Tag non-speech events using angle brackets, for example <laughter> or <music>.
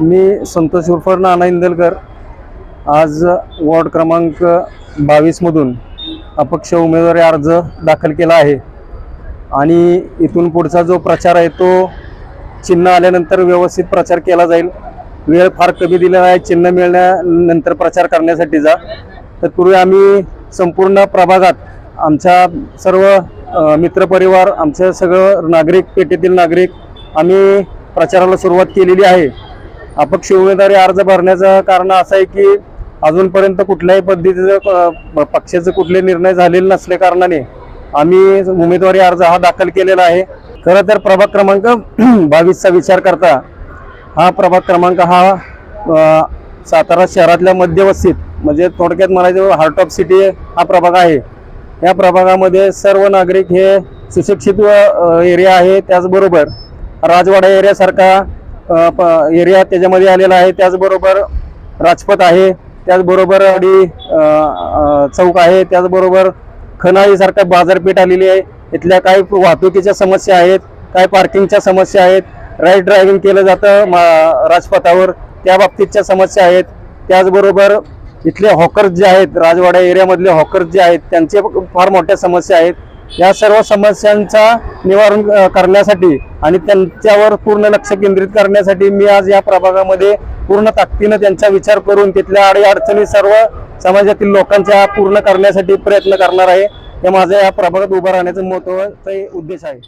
मी संतोष उर्फ नाना इंदलकर. आज वॉर्ड क्रमांक बावीसमधून अपक्ष उमेदवारी अर्ज दाखल केला आहे. आणि इथून पुढचा जो प्रचार आहे तो चिन्ह आल्यानंतर व्यवस्थित प्रचार केला जाईल. वेळ फार कमी दिलेला आहे चिन्ह मिळण्यानंतर प्रचार करण्यासाठीचा तत्पूर्वी आम्ही संपूर्ण प्रभागात आमच्या सर्व मित्रपरिवार आमचं सगळं नागरिक पेठेतील नागरिक आम्ही प्रचाराला सुरुवात केलेली आहे. अपक्ष उमेदवारी अर्ज भरण्याचं कारण असं आहे की अजूनपर्यंत कुठल्याही पद्धतीचं पक्षाचं पक्षाचे कुठले निर्णय झालेले नसल्या कारणाने आम्ही उमेदवारी अर्ज हा दाखल केलेला आहे. खरं तर प्रभाग क्रमांक <clears throat> बावीसचा विचार करता हा प्रभाग क्रमांक हा सातारा शहरातल्या मध्यवस्तीत म्हणजे थोडक्यात म्हणायचं हार्ट ऑफ सिटी हा प्रभाग आहे. या प्रभागामध्ये सर्व नागरिक हे सुशिक्षित एरिया आहे. त्याचबरोबर राजवाडा एरियासारखा एरिया त्याच्यामध्ये आलेला आहे. त्याचबरोबर राजपथ आहे. त्याचबरोबर अडी चौक आहे. त्याचबरोबर खनाळीसारखा बाजारपेठ आलेली आहे. इथल्या काही वाहतुकीच्या समस्या आहेत काय पार्किंगच्या समस्या आहेत. राईट ड्रायव्हिंग केलं जातं मा- राजपथावर. त्या बाबतीतच्या समस्या आहेत. त्याचबरोबर इथले हॉकर्स जे आहेत राजवाडा एरियामधले हॉकर्स जे आहेत त्यांचे फार मोठ्या समस्या आहेत. या सर्व समस्यांचा निवारण करण्यासाठी आणि त्यांच्यावर पूर्ण लक्ष केंद्रित करण्यासाठी मी आज या प्रभागामध्ये पूर्ण ताकदीनं त्यांचा विचार करून तिथल्या आडी अडचणी सर्व समाजातील लोकांच्या पूर्ण करण्यासाठी प्रयत्न करणार आहे. हे माझं या प्रभागात उभं राहण्याचा महत्त्वाचा उद्देश आहे.